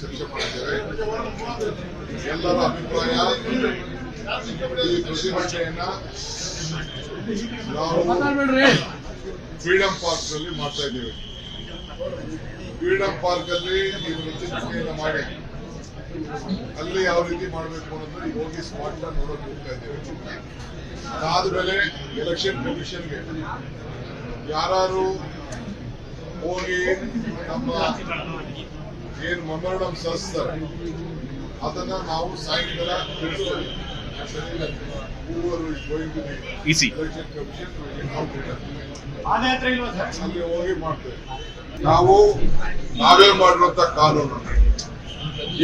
ಚರ್ಚೆ ಮಾಡಿದ್ದೇವೆ ಎಲ್ಲರ ಅಭಿಪ್ರಾಯ ಈ ಪ್ರತಿಭಟನೆಯನ್ನ ನಾವು ಫ್ರೀಡಂ ಪಾರ್ಕ್ನಲ್ಲಿ ಮಾಡ್ತಾ ಇದ್ದೇವೆ. ಫ್ರೀಡಂ ಪಾರ್ಕ್ ಅಲ್ಲಿ ನೀವು ಚಿಂತನೆಯನ್ನು ಮಾಡಿ. ಅಲ್ಲಿ ಯಾವ ರೀತಿ ಮಾಡಬೇಕು ಅನ್ನೋದು ಹೋಗಿ ಸ್ಪಾಟ್ ನೋಡಕ್ ಹೋಗ್ತಾ ಇದ್ದೇವೆ. ಅದಾದ್ಮೇಲೆ ಎಲೆಕ್ಷನ್ ಕಮಿಷನ್ಗೆ ಯಾರು ಹೋಗಿ ನಮ್ಮ ಏನ್ ಮೆಮೊರಡಮ್ ಸಲ್ಲಿಸ್ತಾರೆ. ಅದನ್ನ ನಾವು ಸಾಯಂಕಾಲ ತಿಳಿಸ್ತೇವೆ ಅಲ್ಲಿ ಹೋಗಿ ಮಾಡ್ತೇವೆ. ನಾವು ನಾವೇ ಮಾಡಿರುವಂತ ಕಾನೂನು.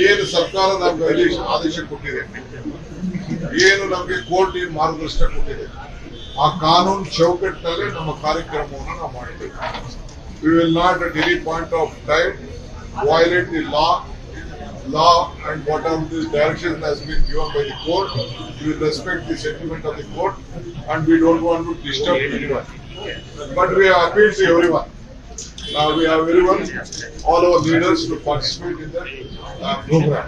ಏನು ಸರ್ಕಾರ ನಮ್ಗೆ ಆದೇಶ ಆದೇಶ ಕೊಟ್ಟಿದೆ. ಏನು ನಮ್ಗೆ ಕೋರ್ಟ್ ಏನು ಮಾರ್ಗದರ್ಶನ ಕೊಟ್ಟಿದೆ. ಆ ಕಾನೂನು ಚೌಕಟ್ಟಿನಲ್ಲಿ ನಮ್ಮ ಕಾರ್ಯಕ್ರಮವನ್ನು ನಾವು ಮಾಡ್ತೇವೆ. We will not at any point of time violate the law, law and whatever the direction has been given by the court, we respect the sentiment of the court and we don't want to disturb anyone. But we have appealed to everyone. Now we have everyone, all our leaders to participate in the uh, program.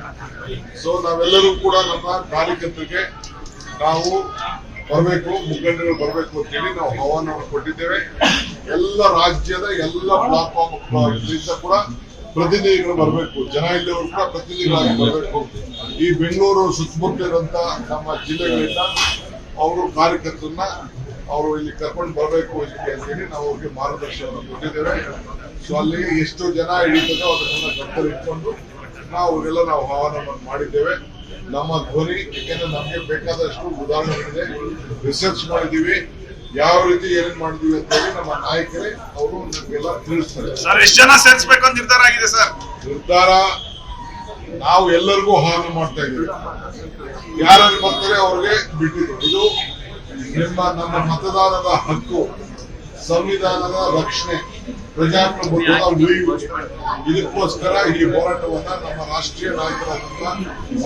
So ನಾವೆಲ್ಲರೂ ಕೂಡ ನಮ್ಮ ಕಾರ್ಯಕರ್ತರಿಗೆ ನಾವು ಬರಬೇಕು ಮುಖಂಡರು ಬರಬೇಕು ಅಂತೇಳಿ ನಾವು ಆಹ್ವಾನವನ್ನು ಕೊಟ್ಟಿದ್ದೇವೆ ಎಲ್ಲ ರಾಜ್ಯದ ಎಲ್ಲ ಪ್ಲಾಟ್ಫಾರ್ಮ್ ಕೂಡ ಪ್ರತಿನಿಧಿಗಳು ಬರಬೇಕು. ಜನ ಇಲ್ಲವರು ಕೂಡ ಪ್ರತಿನಿಧಿಗಳಾಗಿ ಬರಬೇಕು. ಈ ಬೆಂಗಳೂರು ಸುತ್ತಮುತ್ತ ಇರುವಂತ ನಮ್ಮ ಜಿಲ್ಲೆಗಳಿಂದ ಅವರು ಕಾರ್ಯಕರ್ತರನ್ನ ಅವರು ಇಲ್ಲಿ ಕರ್ಕೊಂಡು ಬರಬೇಕು ಅಂತ ಹೇಳಿ ನಾವು ಅವ್ರಿಗೆ ಮಾರ್ಗದರ್ಶನ ಕೊಟ್ಟಿದ್ದೇವೆ. ಸೊ ಅಲ್ಲಿ ಎಷ್ಟು ಜನ ಹಿಡಿತದೋ ಅದನ್ನೆಲ್ಲ ಕರ್ಕೊಂಡು ಇಟ್ಕೊಂಡು ನಾವು ಅವರೆಲ್ಲ ನಾವು ಆಹ್ವಾನವನ್ನು ಮಾಡಿದ್ದೇವೆ. ನಮ್ಮ ಧ್ವನಿ ಯಾಕೆಂದ್ರೆ ನಮಗೆ ಬೇಕಾದಷ್ಟು ಉದಾಹರಣೆಗಳಿದೆ. ರಿಸರ್ಚ್ ಮಾಡಿದೀವಿ ಯಾವ ರೀತಿ ಏನೇನ್ ಮಾಡಿದೀವಿ ಅಂತ ಹೇಳಿ ನಮ್ಮ ನಾಯಕರೇ ಅವರು ನಮಗೆಲ್ಲ ತಿಳಿಸ್ತಾರೆ. ಸರ್ ಎಷ್ಟು ಜನ ಸೇರಿಸಬೇಕು ಅಂತ ನಿರ್ಧಾರ ಆಗಿದೆ ಸರ್? ನಿರ್ಧಾರ ನಾವು ಎಲ್ಲರಿಗೂ ಆಹ್ವಾನ ಮಾಡ್ತಾ ಇದ್ದೀವಿ. ಯಾರು ಬರ್ತಾರೆ ಅವ್ರಿಗೆ ಬಿಟ್ಟಿದ್ದು. ಇದು ನಿಮ್ಮ ನಮ್ಮ ಮತದಾನದ ಹಕ್ಕು ಸಂವಿಧಾನದ ರಕ್ಷಣೆ ಪ್ರಜಾಪ್ರಭುತ್ವದ ಉಳಿವು. ಇದಕ್ಕೋಸ್ಕರ ಈ ಹೋರಾಟವನ್ನ ನಮ್ಮ ರಾಷ್ಟ್ರೀಯ ನಾಯಕರಾದಂತಹ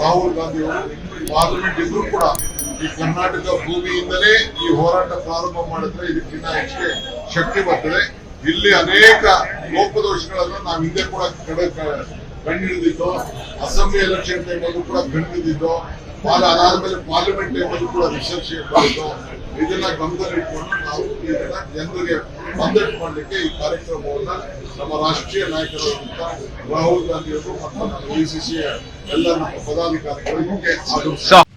ರಾಹುಲ್ ಗಾಂಧಿ ಅವರು ಪಾರ್ಲಿಮೆಂಟ್ ಇದ್ರು ಕೂಡ ಈ ಕರ್ನಾಟಕ ಭೂಮಿಯಿಂದಲೇ ಈ ಹೋರಾಟ ಪ್ರಾರಂಭ ಮಾಡಿದ್ರೆ ಇದಕ್ಕಿಂತ ಹೆಚ್ಚಿಗೆ ಶಕ್ತಿ ಬರ್ತದೆ. ಇಲ್ಲಿ ಅನೇಕ ಲೋಪದೋಷಗಳನ್ನು ನಾವು ಹಿಂದೆ ಕೂಡ ಕಡೆ ಕಂಡುಹಿಡಿದಿದ್ದು ಅಸೆಂಬ್ಲಿ ಎಲೆಕ್ಷನ್ ಟೈಮಲ್ಲೂ ಕೂಡ ಕಂಡುಹಿಡಿದಿದ್ದು ಅದಾದ ಮೇಲೆ ಪಾರ್ಲಿಮೆಂಟ್ ಟೈಮಲ್ಲೂ ಕೂಡ ರಿಸರ್ಚ್ ಮಾಡಿದ್ದು ಇದನ್ನ ಗಮನದಲ್ಲಿಟ್ಕೊಂಡು ನಾವು ಇದನ್ನ ಜನರಿಗೆ ಮಂದಟ್ ಮಾಡಲಿಕ್ಕೆ ಈ ಕಾರ್ಯಕ್ರಮವನ್ನ ನಮ್ಮ ರಾಷ್ಟ್ರೀಯ ನಾಯಕರಾದಂತ ರಾಹುಲ್ ಗಾಂಧಿ ಅವರು ಮತ್ತು ನಮ್ಮ ಎಸಿಸಿ ಎಲ್ಲ ನಮ್ಮ ಪದಾಧಿಕಾರಿಗಳು